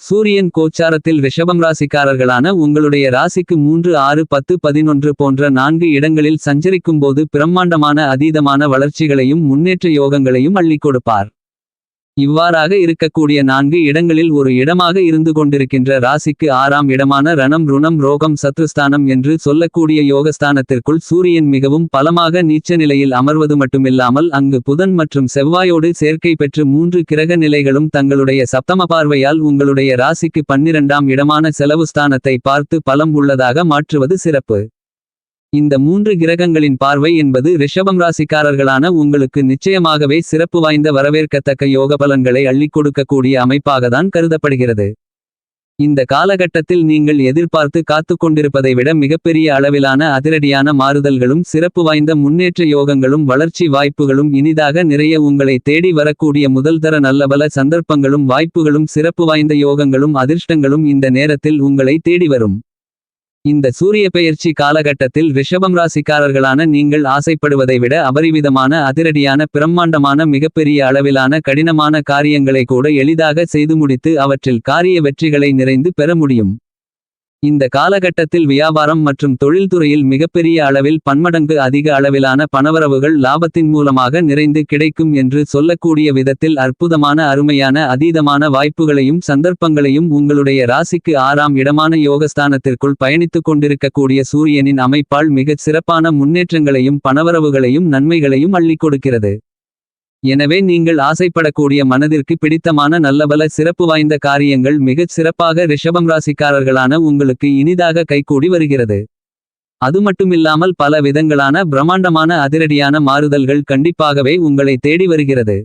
சூரியன் கோச்சாரத்தில் ரிஷபம் ராசிக்காரர்களான உங்களுடைய ராசிக்கு மூன்று ஆறு பத்து பதினொன்று போன்ற நான்கு இடங்களில் சஞ்சரிக்கும்போது பிரம்மாண்டமான அதீதமான வளர்ச்சிகளையும் முன்னேற்ற யோகங்களையும் அள்ளிக் கொடுப்பார். இவ்வாறாக இருக்கக்கூடிய நான்கு இடங்களில் ஒரு இடமாக இருந்து கொண்டிருக்கின்ற ராசிக்கு ஆறாம் இடமான ரணம் ருணம் ரோகம் சத்ருஸ்தானம் என்று சொல்லக்கூடிய யோகஸ்தானத்திற்குள் சூரியன் மிகவும் பலமாக நீச்ச நிலையில் அமர்வது மட்டுமில்லாமல் அங்கு புதன் மற்றும் செவ்வாயோடு சேர்க்கை பெற்று மூன்று கிரக நிலைகளும் தங்களுடைய சப்தம பார்வையால் உங்களுடைய ராசிக்கு பன்னிரண்டாம் இடமான செலவு ஸ்தானத்தை பார்த்து பலம் உள்ளதாக மாற்றுவது சிறப்பு. இந்த மூன்று கிரகங்களின் பார்வை என்பது ரிஷபம் ராசிக்காரர்களான உங்களுக்கு நிச்சயமாகவே சிறப்பு வாய்ந்த வரவேற்கத்தக்க யோக பலன்களை அள்ளிக் கொடுக்கக்கூடிய அமைப்பாகத்தான் கருதப்படுகிறது. இந்த காலகட்டத்தில் நீங்கள் எதிர்பார்த்து காத்து கொண்டிருப்பதை விட மிகப்பெரிய அளவிலான அதிரடியான மாறுதல்களும் சிறப்பு வாய்ந்த முன்னேற்ற யோகங்களும் வளர்ச்சி வாய்ப்புகளும் இனிதாக நிறைய உங்களை தேடி வரக்கூடிய முதல்தர நல்லபல சந்தர்ப்பங்களும் வாய்ப்புகளும் சிறப்பு வாய்ந்த யோகங்களும் அதிர்ஷ்டங்களும் இந்த நேரத்தில் உங்களை தேடி வரும். இந்த சூரிய பெயர்ச்சி காலகட்டத்தில் ரிஷபம் ராசிக்காரர்களான நீங்கள் ஆசைப்படுவதை விட அபரிவிதமான அதிரடியான பிரம்மாண்டமான மிகப்பெரிய அளவிலான கடினமான காரியங்களை கூட எளிதாக செய்து முடித்து அவற்றில் காரிய வெற்றிகளை நிறைந்து பெற முடியும். இந்த காலகட்டத்தில் வியாபாரம் மற்றும் தொழில்துறையில் மிகப்பெரிய அளவில் பன்மடங்கு அதிக அளவிலான பணவரவுகள் லாபத்தின் மூலமாக நிறைந்து கிடைக்கும் என்று சொல்லக்கூடிய விதத்தில் அற்புதமான அருமையான அதீதமான வாய்ப்புகளையும் சந்தர்ப்பங்களையும் உங்களுடைய ராசிக்கு ஆறாம் இடமான யோகஸ்தானத்திற்குள் பயணித்துக் கொண்டிருக்கக்கூடிய சூரியனின் அமைப்பால் மிகச் சிறப்பான முன்னேற்றங்களையும் பணவரவுகளையும் நன்மைகளையும் அள்ளிக் கொடுக்கிறது. எனவே நீங்கள் ஆசைப்படக்கூடிய மனதிற்கு பிடித்தமான நல்லபல சிறப்பு வாய்ந்த காரியங்கள் மிகச் சிறப்பாக ரிஷபம் ராசிக்காரர்களான உங்களுக்கு இனிதாக கைகூடி வருகிறது. அது மட்டுமில்லாமல் பல விதங்களான பிரம்மாண்டமான அதிரடியான மாறுதல்கள் கண்டிப்பாகவே உங்களை தேடி வருகிறது.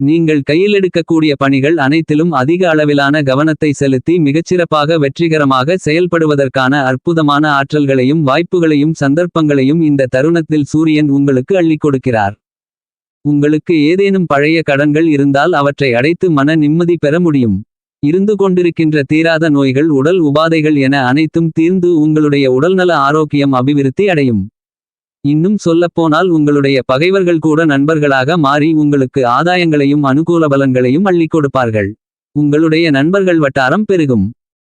நீங்கள் கையில் எடுக்கக்கூடிய பணிகள் அனைத்திலும் அதிக அளவிலான கவனத்தை செலுத்தி மிகச்சிறப்பாக வெற்றிகரமாக செயல்படுவதற்கான அற்புதமான ஆற்றல்களையும் வாய்ப்புகளையும் சந்தர்ப்பங்களையும் இந்த தருணத்தில் சூரியன் உங்களுக்கு அள்ளிக் கொடுக்கிறார். உங்களுக்கு ஏதேனும் பழைய கடன்கள் இருந்தால் அவற்றை அடைத்து மன நிம்மதி பெற முடியும். இருந்து கொண்டிருக்கின்ற தீராத நோய்கள் உடல் உபாதைகள் என அனைத்தும் தீர்ந்து உங்களுடைய உடல்நல ஆரோக்கியம் அபிவிருத்தி அடையும். இன்னும் சொல்லப்போனால் உங்களுடைய பகைவர்கள் கூட நண்பர்களாக மாறி உங்களுக்கு ஆதாயங்களையும் அனுகூல பலன்களையும் அள்ளிக் கொடுப்பார்கள். உங்களுடைய நண்பர்கள் வட்டாரம் பெருகும்.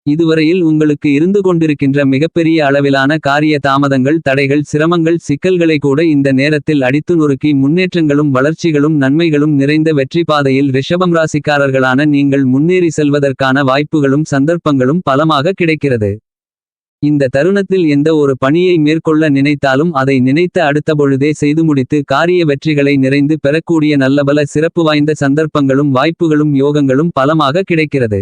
இதுவரையில் உங்களுக்கு இருந்து கொண்டிருக்கின்ற மிகப்பெரிய அளவிலான காரிய தாமதங்கள் தடைகள் சிரமங்கள் சிக்கல்களை கூட இந்த நேரத்தில் அடித்து நொறுக்கி முன்னேற்றங்களும் வளர்ச்சிகளும் நன்மைகளும் நிறைந்த வெற்றி பாதையில் ரிஷபம் ராசிக்காரர்களான நீங்கள் முன்னேறி செல்வதற்கான வாய்ப்புகளும் சந்தர்ப்பங்களும் பலமாக கிடைக்கிறது. இந்த தருணத்தில் எந்த ஒரு பணியை மேற்கொள்ள நினைத்தாலும் அதை நினைத்த அடுத்த பொழுதே செய்து முடித்து காரிய வெற்றிகளை நிறைந்து பெறக்கூடிய நல்லபல சிறப்பு வாய்ந்த சந்தர்ப்பங்களும் வாய்ப்புகளும் யோகங்களும் பலமாக கிடைக்கிறது.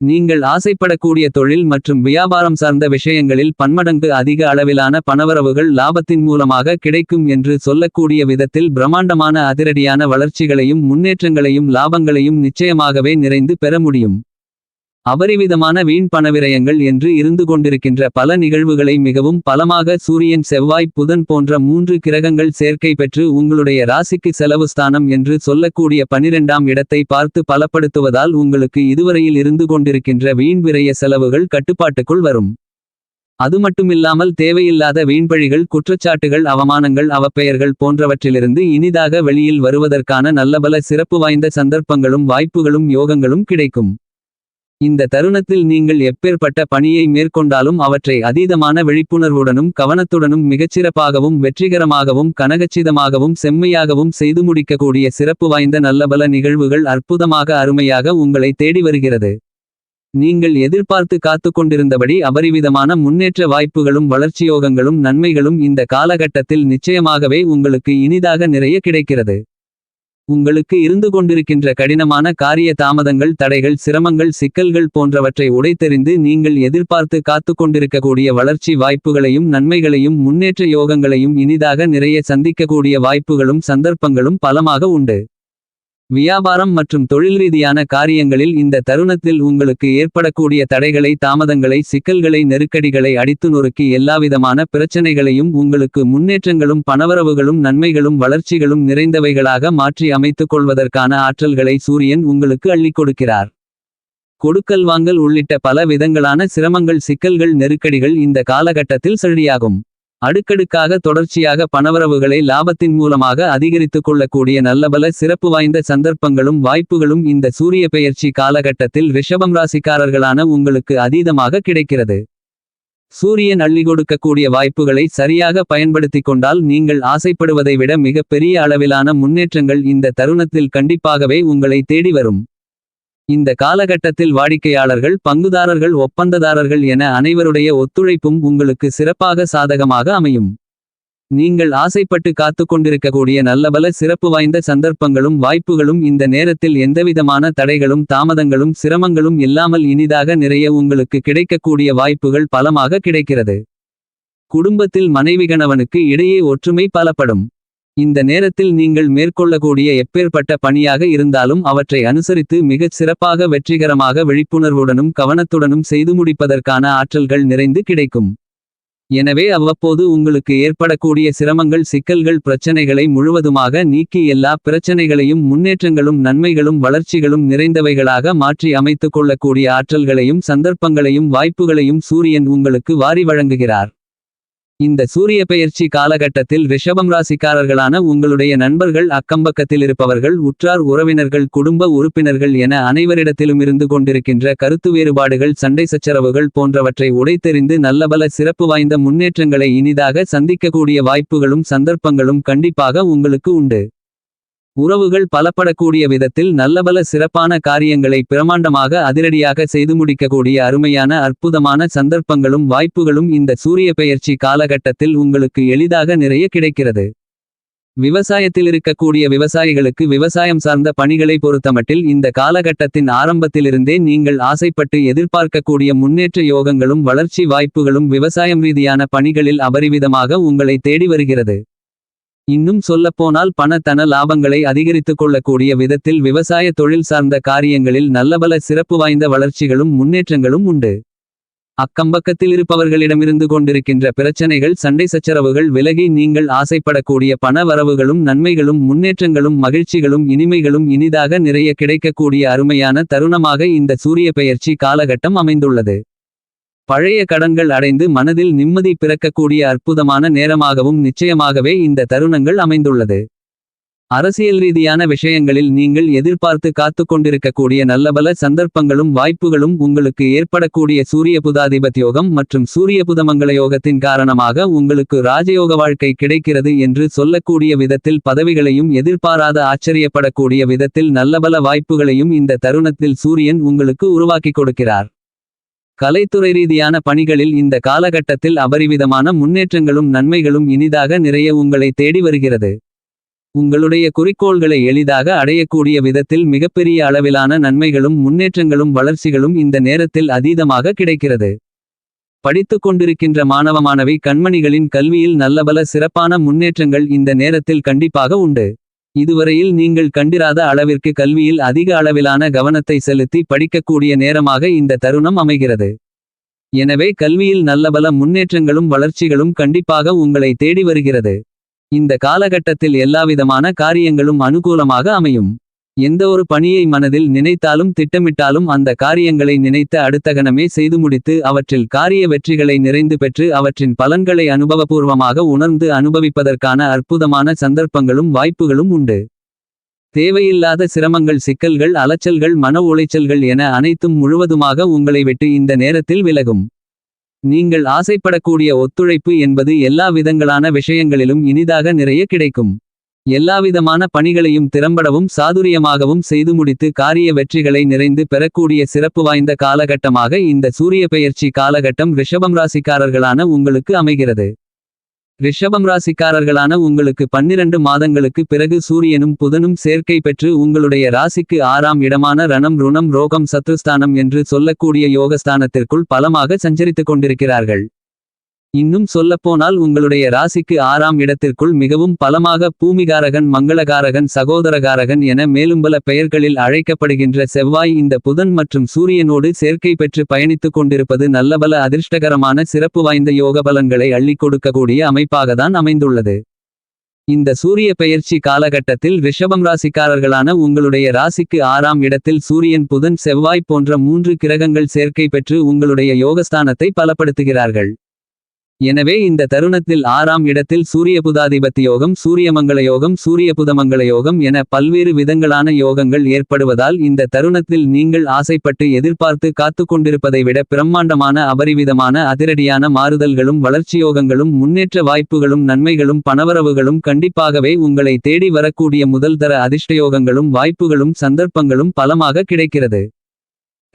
நீங்கள் ஆசைப்படக்கூடிய தொழில் மற்றும் வியாபாரம் சார்ந்த விஷயங்களில் பன்மடங்கு அதிக அளவிலான பணவரவுகள் லாபத்தின் மூலமாக கிடைக்கும் என்று சொல்லக்கூடிய விதத்தில் பிரம்மாண்டமான அதிரடியான வளர்ச்சிகளையும் முன்னேற்றங்களையும் லாபங்களையும் நிச்சயமாகவே நிறைந்து பெற முடியும். அபரிவிதமான வீண் பணவிரயங்கள் என்று இருந்து கொண்டிருக்கின்ற பல நிகழ்வுகளை மிகவும் பலமாக சூரியன் செவ்வாய் புதன் போன்ற மூன்று கிரகங்கள் சேர்க்கை பெற்று உங்களுடைய ராசிக்கு செலவு ஸ்தானம் என்று சொல்லக்கூடிய பனிரெண்டாம் இடத்தை பார்த்து பலப்படுத்துவதால் உங்களுக்கு இதுவரையில் இருந்து கொண்டிருக்கின்ற வீண் விரய செலவுகள் கட்டுப்பாட்டுக்குள் வரும். அது மட்டுமில்லாமல் தேவையில்லாத வீண்பழிகள் குற்றச்சாட்டுகள் அவமானங்கள் அவப்பெயர்கள் போன்றவற்றிலிருந்து இனிதாக வெளியில் வருவதற்கான நல்லபல சிறப்பு வாய்ந்த சந்தர்ப்பங்களும் வாய்ப்புகளும் யோகங்களும் கிடைக்கும். இந்த தருணத்தில் நீங்கள் எப்பேற்பட்ட பணியை மேற்கொண்டாலும் அவற்றை அதீதமான விழிப்புணர்வுடனும் கவனத்துடனும் மிகச்சிறப்பாகவும் வெற்றிகரமாகவும் கனகச்சிதமாகவும் செம்மையாகவும் செய்து முடிக்கக்கூடிய சிறப்பு வாய்ந்த நல்லபல நிகழ்வுகள் அற்புதமாக அருமையாக உங்களை தேடி வருகிறது. நீங்கள் எதிர்பார்த்து காத்து கொண்டிருந்தபடி அபரிவிதமான முன்னேற்ற வாய்ப்புகளும் வளர்ச்சியோகங்களும் நன்மைகளும் இந்த காலகட்டத்தில் நிச்சயமாகவே உங்களுக்கு இனிதாக நிறைய கிடைக்கிறது. உங்களுக்கு இருந்து கொண்டிருக்கின்ற கடினமான காரிய தாமதங்கள் தடைகள் சிரமங்கள் சிக்கல்கள் போன்றவற்றை உடைத்தெறிந்து நீங்கள் எதிர்பார்த்து காத்துக் கொண்டிருக்கக்கூடிய வளர்ச்சி வாய்ப்புகளையும் நன்மைகளையும் முன்னேற்ற யோகங்களையும் இனிதாக நிறைய சந்திக்கக்கூடிய வாய்ப்புகளும் சந்தர்ப்பங்களும் பலமாக உண்டு. வியாபாரம் மற்றும் தொழில் ரீதியான காரியங்களில் இந்த தருணத்தில் உங்களுக்கு ஏற்படக்கூடிய தடைகளை தாமதங்களை சிக்கல்களை நெருக்கடிகளை அடித்து நொறுக்கி எல்லாவிதமான பிரச்சனைகளையும் உங்களுக்கு முன்னேற்றங்களும் பணவரவுகளும் நன்மைகளும் வளர்ச்சிகளும் நிறைந்தவைகளாக மாற்றி அமைத்துக் கொள்வதற்கான ஆற்றல்களை சூரியன் உங்களுக்கு அள்ளிக் கொடுக்கிறார். கொடுக்கல் வாங்கல் உள்ளிட்ட பல விதங்களான சிரமங்கள் சிக்கல்கள் நெருக்கடிகள் இந்த காலகட்டத்தில் சரியாகும் அடுக்கடுக்காக தொடர்ச்சியாக பணவரவுகளை லாபத்தின் மூலமாக அதிகரித்துக் கொள்ளக்கூடிய நல்லபல சிறப்பு வாய்ந்த சந்தர்ப்பங்களும் வாய்ப்புகளும் இந்த சூரிய பெயர்ச்சி காலகட்டத்தில் ரிஷபம் ராசிக்காரர்களான உங்களுக்கு அதீதமாக கிடைக்கிறது. சூரியன் அள்ளி கொடுக்கக்கூடிய வாய்ப்புகளை சரியாக பயன்படுத்திக் கொண்டால் நீங்கள் ஆசைப்படுவதை விட மிகப்பெரிய அளவிலான முன்னேற்றங்கள் இந்த தருணத்தில் கண்டிப்பாகவே உங்களை தேடி வரும். இந்த காலகட்டத்தில் வாடிக்கையாளர்கள் பங்குதாரர்கள் ஒப்பந்ததாரர்கள் என அனைவருடைய ஒத்துழைப்பும் உங்களுக்கு சிறப்பாக சாதகமாக அமையும். நீங்கள் ஆசைப்பட்டு காத்துக் கொண்டிருக்கக்கூடிய நல்லபல சிறப்பு வாய்ந்த சந்தர்ப்பங்களும் வாய்ப்புகளும் இந்த நேரத்தில் எந்தவிதமான தடைகளும் தாமதங்களும் சிரமங்களும் இல்லாமல் இனிதாக நிறைய உங்களுக்கு கிடைக்கக்கூடிய வாய்ப்புகள் பலமாக கிடைக்கிறது. குடும்பத்தில் மனைவி கணவனுக்கு இடையே ஒற்றுமை பலப்படும். இந்த நேரத்தில் நீங்கள் மேற்கொள்ளக்கூடிய எப்பேற்பட்ட பணியாக இருந்தாலும் அவற்றை அனுசரித்து மிகச் சிறப்பாக வெற்றிகரமாக விழிப்புணர்வுடனும் கவனத்துடனும் செய்து முடிப்பதற்கான ஆற்றல்கள் நிறைந்து கிடைக்கும். எனவே அவ்வப்போது உங்களுக்கு ஏற்படக்கூடிய சிரமங்கள் சிக்கல்கள் பிரச்சனைகளை முழுவதுமாக நீக்கி எல்லா பிரச்சனைகளையும் முன்னேற்றங்களும் நன்மைகளும் வளர்ச்சிகளும் நிறைந்தவைகளாக மாற்றி அமைத்துக் கொள்ளக்கூடிய ஆற்றல்களையும் சந்தர்ப்பங்களையும் வாய்ப்புகளையும் சூரியன் உங்களுக்கு வாரி வழங்குகிறார். இந்த சூரிய பெயர்ச்சி காலகட்டத்தில் ரிஷபம் ராசிக்காரர்களான உங்களுடைய நண்பர்கள் அக்கம்பக்கத்தில் இருப்பவர்கள் உற்றார் உறவினர்கள் குடும்ப உறுப்பினர்கள் என அனைவரிடத்திலும் இருந்து கொண்டிருக்கின்ற கருத்து வேறுபாடுகள் சண்டை சச்சரவுகள் போன்றவற்றை உடைத்தெறிந்து நல்லபல சிறப்பு வாய்ந்த முன்னேற்றங்களை இனிதாக சந்திக்கக்கூடிய வாய்ப்புகளும் சந்தர்ப்பங்களும் கண்டிப்பாக உங்களுக்கு உண்டு. உறவுகள் பலப்படக்கூடிய விதத்தில் நல்லபல சிறப்பான காரியங்களை பிரமாண்டமாக அதிரடியாக செய்து முடிக்கக்கூடிய அருமையான அற்புதமான சந்தர்ப்பங்களும் வாய்ப்புகளும் இந்த சூரிய பெயர்ச்சி காலகட்டத்தில் உங்களுக்கு எளிதாக நிறைய கிடைக்கிறது. விவசாயத்தில் இருக்கக்கூடிய விவசாயிகளுக்கு விவசாயம் சார்ந்த பணிகளை பொறுத்தமட்டில் இந்த காலகட்டத்தின் ஆரம்பத்திலிருந்தே நீங்கள் ஆசைப்பட்டு எதிர்பார்க்கக்கூடிய முன்னேற்ற யோகங்களும் வளர்ச்சி வாய்ப்புகளும் விவசாயம் ரீதியான பணிகளில் அபரிவிதமாக உங்களை தேடி வருகிறது. இன்னும் சொல்லப்போனால் பண தன லாபங்களை அதிகரித்துக் கொள்ளக்கூடிய விதத்தில் விவசாய தொழில் சார்ந்த காரியங்களில் நல்லபல சிறப்பு வாய்ந்த வளர்ச்சிகளும் முன்னேற்றங்களும் உண்டு. அக்கம்பக்கத்தில் இருப்பவர்களிடமிருந்து கொண்டிருக்கின்ற பிரச்சனைகள் சண்டை சச்சரவுகள் விலகி நீங்கள் ஆசைப்படக்கூடிய பண வரவுகளும் நன்மைகளும் முன்னேற்றங்களும் மகிழ்ச்சிகளும் இனிமைகளும் இனிதாக நிறைய கிடைக்கக்கூடிய அருமையான தருணமாக இந்த சூரிய பெயர்ச்சி காலகட்டம் அமைந்துள்ளது. பழைய கடன்கள் அடைந்து மனதில் நிம்மதி பிறக்கக்கூடிய அற்புதமான நேரமாகவும் நிச்சயமாகவே இந்த தருணங்கள் அமைந்துள்ளது. அரசியல் ரீதியான விஷயங்களில் நீங்கள் எதிர்பார்த்து காத்துக் கொண்டிருக்கக்கூடிய நல்லபல சந்தர்ப்பங்களும் வாய்ப்புகளும் உங்களுக்கு ஏற்படக்கூடிய சூரிய புதாதிபத்யோகம் மற்றும் சூரிய புதமங்கள யோகத்தின் காரணமாக உங்களுக்கு ராஜயோக வாழ்க்கை கிடைக்கிறது என்று சொல்லக்கூடிய விதத்தில் பதவிகளையும் எதிர்பாராத ஆச்சரியப்படக்கூடிய விதத்தில் நல்லபல வாய்ப்புகளையும் இந்த தருணத்தில் சூரியன் உங்களுக்கு உருவாக்கிக் கொடுக்கிறார். கலைத்துறை ரீதியான பணிகளில் இந்த காலகட்டத்தில் அபரிவிதமான முன்னேற்றங்களும் நன்மைகளும் இனிதாக நிறைய உங்களை தேடி வருகிறது. உங்களுடைய குறிக்கோள்களை எளிதாக அடையக்கூடிய விதத்தில் மிகப்பெரிய அளவிலான நன்மைகளும் முன்னேற்றங்களும் வளர்ச்சிகளும் இந்த நேரத்தில் அதீதமாக கிடைக்கிறது. படித்துக் கொண்டிருக்கின்ற மாணவ மாணவி கண்மணிகளின் கல்வியில் நல்லபல சிறப்பான முன்னேற்றங்கள் இந்த நேரத்தில் கண்டிப்பாக உண்டு. இதுவரையில் நீங்கள் கண்டிராத அளவிற்கு கல்வியில் அதிக அளவிலான கவனத்தை செலுத்தி படிக்கக்கூடிய நேரமாக இந்த தருணம் அமைகிறது. எனவே கல்வியில் நல்லபல முன்னேற்றங்களும் வளர்ச்சிகளும் கண்டிப்பாக உங்களை தேடி வருகிறது. இந்த காலகட்டத்தில் எல்லாவிதமான காரியங்களும் அனுகூலமாக அமையும். எந்த ஒரு பணியை மனதில் நினைத்தாலும் திட்டமிட்டாலும் அந்த காரியங்களை நினைத்த அடுத்த கணமே செய்து முடித்து அவற்றில் காரிய வெற்றிகளை நிறைந்து பெற்று அவற்றின் பலன்களை அனுபவபூர்வமாக உணர்ந்து அனுபவிப்பதற்கான அற்புதமான சந்தர்ப்பங்களும் வாய்ப்புகளும் உண்டு. தேவையில்லாத சிரமங்கள் சிக்கல்கள் அலைச்சல்கள் மன உளைச்சல்கள் என அனைத்தும் முழுவதுமாக உங்களை விட்டு இந்த நேரத்தில் விலகும். நீங்கள் ஆசைப்படக்கூடிய ஒத்துழைப்பு என்பது எல்லா விதங்களான விஷயங்களிலும் இனிதாக நிறைய கிடைக்கும். எல்லாவிதமான பணிகளையும் திறம்படவும் சாதுரியமாகவும் செய்து முடித்து காரிய வெற்றிகளை நிறைந்து பெறக்கூடிய சிறப்பு வாய்ந்த காலகட்டமாக இந்த சூரிய பெயர்ச்சி காலகட்டம் ரிஷபம் ராசிக்காரர்களான உங்களுக்கு அமைகிறது. ரிஷபம் ராசிக்காரர்களான உங்களுக்கு பன்னிரண்டு மாதங்களுக்கு பிறகு சூரியனும் புதனும் சேர்க்கை பெற்று உங்களுடைய ராசிக்கு ஆறாம் இடமான ரணம் ருணம் ரோகம் சத்ருஸ்தானம் என்று சொல்லக்கூடிய யோகஸ்தானத்திற்குள் பலமாக சஞ்சரித்துக் கொண்டிருக்கிறார்கள். இன்னும் சொல்லப்போனால் உங்களுடைய ராசிக்கு ஆறாம் இடத்திற்குள் மிகவும் பலமாக பூமிகாரகன் மங்களகாரகன் சகோதரகாரகன் என மேலும் பல பெயர்களில் அழைக்கப்படுகின்ற செவ்வாய் இந்த புதன் மற்றும் சூரியனோடு சேர்க்கை பெற்று பயணித்துக் கொண்டிருப்பது நல்லபல அதிர்ஷ்டகரமான சிறப்பு வாய்ந்த யோக பலன்களை அள்ளிக் கொடுக்கக்கூடிய அமைப்பாகத்தான் அமைந்துள்ளது. இந்த சூரிய பெயர்ச்சி காலகட்டத்தில் ரிஷபம் ராசிக்காரர்களான உங்களுடைய ராசிக்கு ஆறாம் இடத்தில் சூரியன் புதன் செவ்வாய் போன்ற மூன்று கிரகங்கள் சேர்க்கை பெற்று உங்களுடைய யோகஸ்தானத்தை பலப்படுத்துகிறார்கள். எனவே இந்த தருணத்தில் ஆறாம் இடத்தில் சூரிய புதாதிபத்தி யோகம் சூரியமங்கள யோகம் சூரிய புதமங்கள யோகம் என பல்வேறு விதங்களான யோகங்கள் ஏற்படுவதால் இந்த தருணத்தில் நீங்கள் ஆசைப்பட்டு எதிர்பார்த்து காத்து கொண்டிருப்பதை விட பிரம்மாண்டமான அபரிவிதமான அதிரடியான மாறுதல்களும் வளர்ச்சியோகங்களும் முன்னேற்ற வாய்ப்புகளும் நன்மைகளும் பணவரவுகளும் கண்டிப்பாகவே உங்களை தேடி வரக்கூடிய முதல் தர அதிர்ஷ்டயோகங்களும் வாய்ப்புகளும் சந்தர்ப்பங்களும் பலமாக கிடைக்கிறது.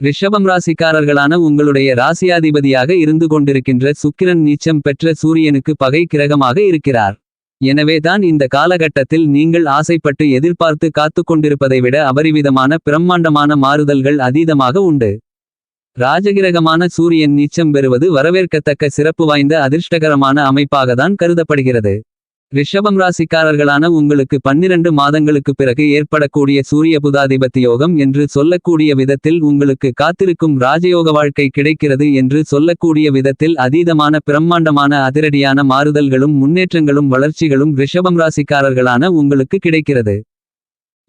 ரிஷபம் ராசிக்காரர்களான உங்களுடைய ராசியாதிபதியாக இருந்து கொண்டிருக்கின்ற சுக்கிரன் நீச்சம் பெற்ற சூரியனுக்கு பகை கிரகமாக இருக்கிறார். எனவேதான் இந்த காலகட்டத்தில் நீங்கள் ஆசைப்பட்டு எதிர்பார்த்து காத்துக் கொண்டிருப்பதை விட அபரிவிதமான பிரம்மாண்டமான மாறுதல்கள் அதீதமாக உண்டு. ராஜகிரகமான சூரியன் நீச்சம் பெறுவது வரவேற்கத்தக்க சிறப்பு வாய்ந்த அதிர்ஷ்டகரமான அமைப்பாகத்தான் கருதப்படுகிறது. ரிஷபம் ராசிக்காரர்களான உங்களுக்கு பன்னிரண்டு மாதங்களுக்குப் பிறகு ஏற்படக்கூடிய சூரிய புதாதிபத்தி யோகம் என்று சொல்லக்கூடிய விதத்தில் உங்களுக்கு காத்திருக்கும் ராஜயோக வாழ்க்கை கிடைக்கிறது என்று சொல்லக்கூடிய விதத்தில் அதீதமான பிரம்மாண்டமான அதிரடியான மாறுதல்களும் முன்னேற்றங்களும் வளர்ச்சிகளும் ரிஷபம் ராசிக்காரர்களான உங்களுக்கு கிடைக்கிறது.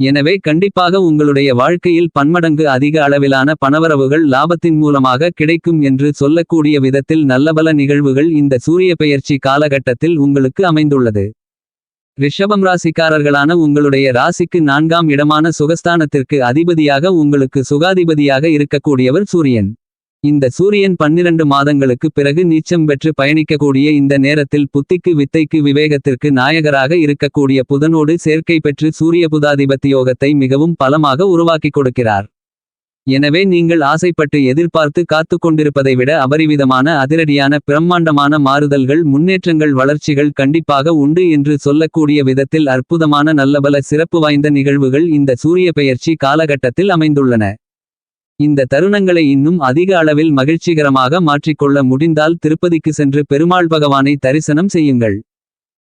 எனவே கண்டிப்பாக உங்களுடைய வாழ்க்கையில் பன்மடங்கு அதிக அளவிலான பணவரவுகள் லாபத்தின் மூலமாக கிடைக்கும் என்று சொல்லக்கூடிய விதத்தில் நல்லபல நிகழ்வுகள் இந்த சூரிய பெயர்ச்சி காலகட்டத்தில் உங்களுக்கு அமைந்துள்ளது. ரிஷபம் ராசிக்காரர்களான உங்களுடைய ராசிக்கு நான்காம் இடமான சுகஸ்தானத்திற்கு அதிபதியாக உங்களுக்கு சுகாதிபதியாக இருக்கக்கூடியவர் சூரியன். இந்த சூரியன் பன்னிரண்டு மாதங்களுக்கு பிறகு நீச்சம் பெற்று பயணிக்கக்கூடிய இந்த நேரத்தில் புத்திக்கு வித்தைக்கு விவேகத்திற்கு நாயகராக இருக்கக்கூடிய புதனோடு சேர்க்கை பெற்று சூரிய புதாதிபத்தி யோகத்தை மிகவும் பலமாக உருவாக்கிக் கொடுக்கிறார். எனவே நீங்கள் ஆசைப்பட்டு எதிர்பார்த்து காத்து கொண்டிருப்பதை விட அபரிவிதமான அதிரடியான பிரம்மாண்டமான மாறுதல்கள் முன்னேற்றங்கள் வளர்ச்சிகள் கண்டிப்பாக உண்டு என்று சொல்லக்கூடிய விதத்தில் அற்புதமான நல்லபல சிறப்பு வாய்ந்த நிகழ்வுகள் இந்த சூரிய பெயர்ச்சி காலகட்டத்தில் அமைந்துள்ளன. இந்த தருணங்களை இன்னும் அதிக அளவில் மகிழ்ச்சிகரமாக மாற்றிக்கொள்ள முடிந்தால் திருப்பதிக்கு சென்று பெருமாள் பகவானை தரிசனம் செய்யுங்கள்.